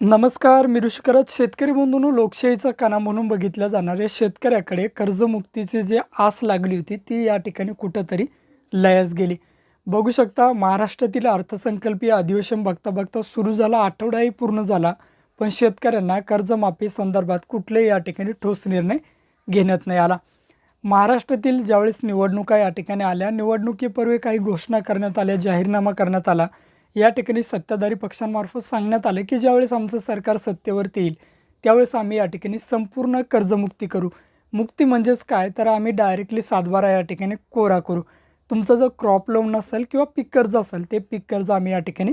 नमस्कार मी ऋषिकरत. शेतकरी बंधूंनो लोकशाहीचा कणा म्हणून बघितल्या जाणाऱ्या शेतकऱ्याकडे कर्जमुक्तीची जी आस लागली होती ती या ठिकाणी कुठंतरी लयास गेली. बघू शकता महाराष्ट्रातील अर्थसंकल्पीय अधिवेशन बघता बघता सुरू झाला आठवडाही पूर्ण झाला पण शेतकऱ्यांना कर्जमाफी संदर्भात कुठलेही या ठिकाणी ठोस निर्णय घेण्यात नाही आला. महाराष्ट्रातील ज्यावेळेस निवडणुका या ठिकाणी आल्या निवडणुकीपूर्वी काही घोषणा करण्यात आल्या जाहीरनामा करण्यात आला. या ठिकाणी सत्ताधारी पक्षांमार्फत सांगण्यात आलं की ज्यावेळेस आमचं सरकार सत्तेवरती येईल त्यावेळेस आम्ही या ठिकाणी संपूर्ण कर्जमुक्ती करू. मुक्ती म्हणजेच काय? तर आम्ही डायरेक्टली सातबारा या ठिकाणी कोरा करू. तुमचं जर क्रॉप लोन असेल किंवा पीक कर्ज असेल ते पीक कर्ज आम्ही या ठिकाणी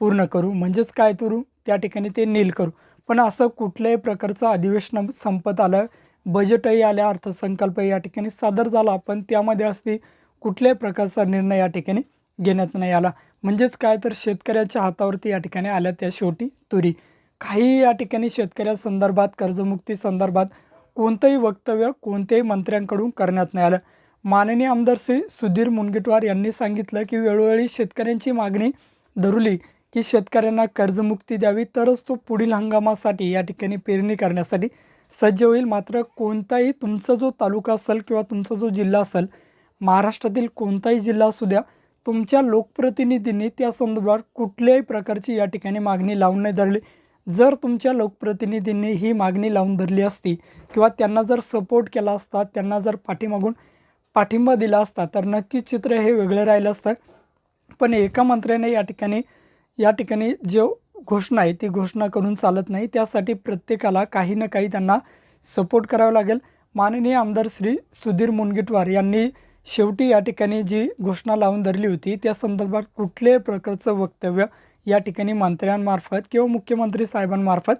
पूर्ण करू. म्हणजेच काय करू त्या ठिकाणी ते नील करू. पण असं कुठल्याही प्रकारचं अधिवेशन संपत आलं बजेटही आल्या अर्थसंकल्प या ठिकाणी सादर झाला पण त्यामध्ये असते कुठल्याही प्रकारचा निर्णय या ठिकाणी घेण्यात नाही आला. म्हणजेच काय तर शेतकऱ्याच्या हातावरती या ठिकाणी आल्या त्या शेवटी तुरी. काही या ठिकाणी शेतकऱ्यासंदर्भात कर्जमुक्ती संदर्भात कोणतंही वक्तव्य कोणत्याही मंत्र्यांकडून करण्यात नाही आलं. माननीय आमदार श्री सुधीर मुनगेटवार यांनी सांगितलं की वेळोवेळी शेतकऱ्यांची मागणी धरुली की शेतकऱ्यांना कर्जमुक्ती द्यावी तरच तो पुढील हंगामासाठी या ठिकाणी पेरणी करण्यासाठी सज्ज होईल. मात्र कोणताही तुमचा जो तालुका असेल किंवा तुमचा जो जिल्हा असेल महाराष्ट्रातील कोणताही जिल्हा असू द्या तुमच्या लोकप्रतिनिधींनी त्या संदर्भात कुठल्याही प्रकारची या ठिकाणी मागणी लावून नाही धरली. जर तुमच्या लोकप्रतिनिधींनी ही मागणी लावून धरली असती किंवा त्यांना जर सपोर्ट केला असता त्यांना जर पाठीमागून पाठिंबा दिला असता तर नक्कीच चित्र हे वेगळं राहिलं असतं. पण एका मंत्र्याने या ठिकाणी या ठिकाणी जो घोषणा आहे ती घोषणा करून चालत नाही. त्यासाठी प्रत्येकाला काही ना काही त्यांना सपोर्ट करावा लागेल. माननीय आमदार श्री सुधीर मुनगिटवार यांनी शेवटी या ठिकाणी जी घोषणा लावून धरली होती त्या संदर्भात कुठल्याही प्रकारचं वक्तव्य या ठिकाणी मंत्र्यांमार्फत किंवा मुख्यमंत्री साहेबांमार्फत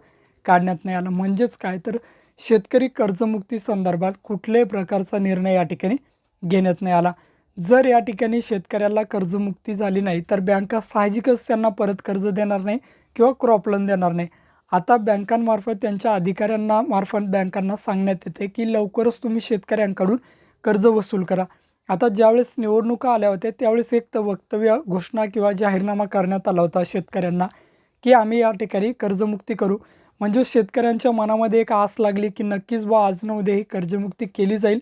काढण्यात नाही आलं? म्हणजेच काय? तर शेतकरी कर्जमुक्ती संदर्भात कुठल्याही प्रकारचा निर्णय या ठिकाणी घेण्यात नाही आला? जर या ठिकाणी शेतकऱ्याला कर्जमुक्ती झाली नाही तर बँका साहजिकच त्यांना परत कर्ज देणार नाही किंवा क्रॉप लोन देणार नाही. आता बँकांमार्फत त्यांच्या अधिकाऱ्यांना मार्फत बँकांना सांगण्यात येते की लवकरच तुम्ही शेतकऱ्यांकडून कर्ज वसूल करा. आता ज्यावेळेस निवडणुका आल्या होत्या त्यावेळेस एक तर वक्तव्य घोषणा किंवा जाहीरनामा करण्यात आला होता शेतकऱ्यांना की आम्ही या ठिकाणी कर्जमुक्ती करू. म्हणजे शेतकऱ्यांच्या मनामध्ये एक आस लागली की नक्कीच व आज न उद्या ही कर्जमुक्ती केली जाईल.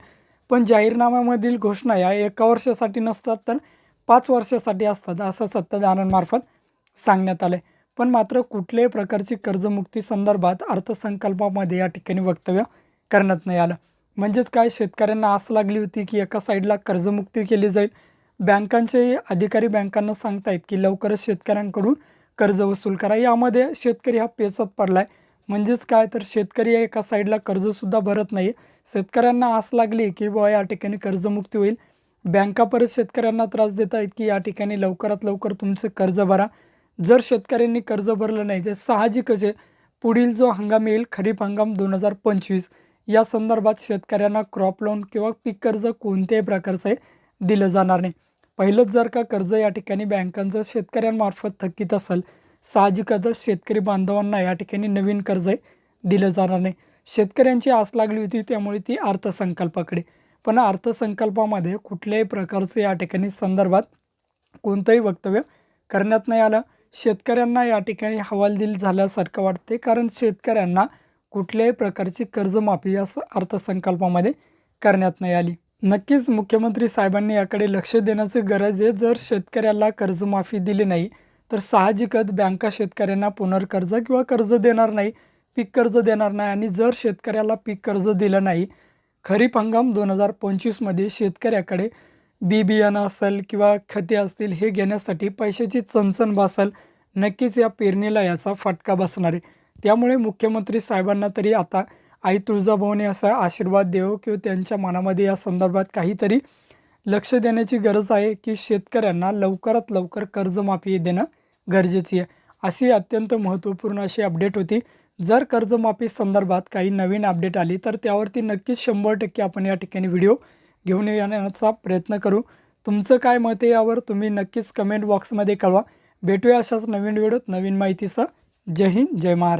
पण जाहीरनाम्यामधील घोषणा या एका वर्षासाठी नसतात तर पाच वर्षासाठी असतात असं सत्ताधाऱ्यांमार्फत सांगण्यात आलं आहे पण मात्र कुठल्याही प्रकारची कर्जमुक्ती संदर्भात अर्थसंकल्पामध्ये या ठिकाणी वक्तव्य करण्यात नाही आलं. म्हणजेच काय? शेतकऱ्यांना आस लागली होती की एका साईडला कर्जमुक्ती केली जाईल. बँकांचे अधिकारी बँकांना सांगतायत की लवकरच शेतकऱ्यांकडून कर्ज वसूल करा. यामध्ये शेतकरी हा पेचात पडला आहे म्हणजेच काय? तर शेतकरी एका साईडला कर्जसुद्धा भरत नाही शेतकऱ्यांना आस लागली की बुवा या ठिकाणी कर्जमुक्ती होईल. बँका परत शेतकऱ्यांना त्रास देत आहेत की या ठिकाणी लवकरात लवकर तुमचं कर्ज भरा. जर शेतकऱ्यांनी कर्ज भरलं नाही तर साहजिकच आहे. पुढील जो हंगाम येईल खरीप हंगाम दोन हजार पंचवीस. या संदर्भात शेतकऱ्यांना क्रॉप लोन किंवा पीक कर्ज कोणत्याही प्रकारचं दिलं जाणार नाही. पहिलंच जर का कर्ज या ठिकाणी बँकांचं शेतकऱ्यांमार्फत थकीत असेल साहजिकच शेतकरी बांधवांना या ठिकाणी नवीन कर्ज दिलं जाणार नाही. शेतकऱ्यांची आस लागली होती त्यामुळे ती अर्थसंकल्पाकडे. पण अर्थसंकल्पामध्ये कुठल्याही प्रकारचं या ठिकाणी संदर्भात कोणतंही वक्तव्य करण्यात नाही आलं. शेतकऱ्यांना या ठिकाणी हवालदिल झाल्यासारखं वाटते कारण शेतकऱ्यांना कुठल्याही प्रकारची कर्जमाफी असं अर्थसंकल्पामध्ये करण्यात नाही आली. नक्कीच मुख्यमंत्री साहेबांनी याकडे लक्ष देण्याची गरज आहे. जर शेतकऱ्याला कर्जमाफी दिली नाही तर साहजिकच बँका शेतकऱ्यांना पुनर्कर्ज किंवा कर्ज देणार नाही पीक कर्ज देणार नाही आणि जर शेतकऱ्याला पीक कर्ज दिलं नाही खरीप हंगाम दोन हजार पंचवीसमध्ये शेतकऱ्याकडे बी बियाणं असेल किंवा खते असतील हे घेण्यासाठी पैशाची चणचण बसेल नक्कीच या पेरणीला याचा फटका बसणार आहे. त्यामुळे मुख्यमंत्री साहेबांना तरी आता आई तुळजाभवानी असा आशीर्वाद देव किंवा त्यांच्या मनामध्ये या संदर्भात काहीतरी लक्ष देण्याची गरज आहे की शेतकऱ्यांना लवकरात लवकर कर्जमाफी देणं गरजेची आहे. अशी अत्यंत महत्त्वपूर्ण अशी अपडेट होती. जर कर्जमाफी संदर्भात काही नवीन अपडेट आली तर त्यावरती नक्कीच शंभर टक्के आपण या ठिकाणी व्हिडिओ घेऊन येण्याचा प्रयत्न करू. तुमचं काय मत आहे यावर तुम्ही नक्कीच कमेंट बॉक्समध्ये कळवा. भेटूया अशाच नवीन व्हिडिओत नवीन माहितीसह. जय हिंद जय महाराष्ट्र.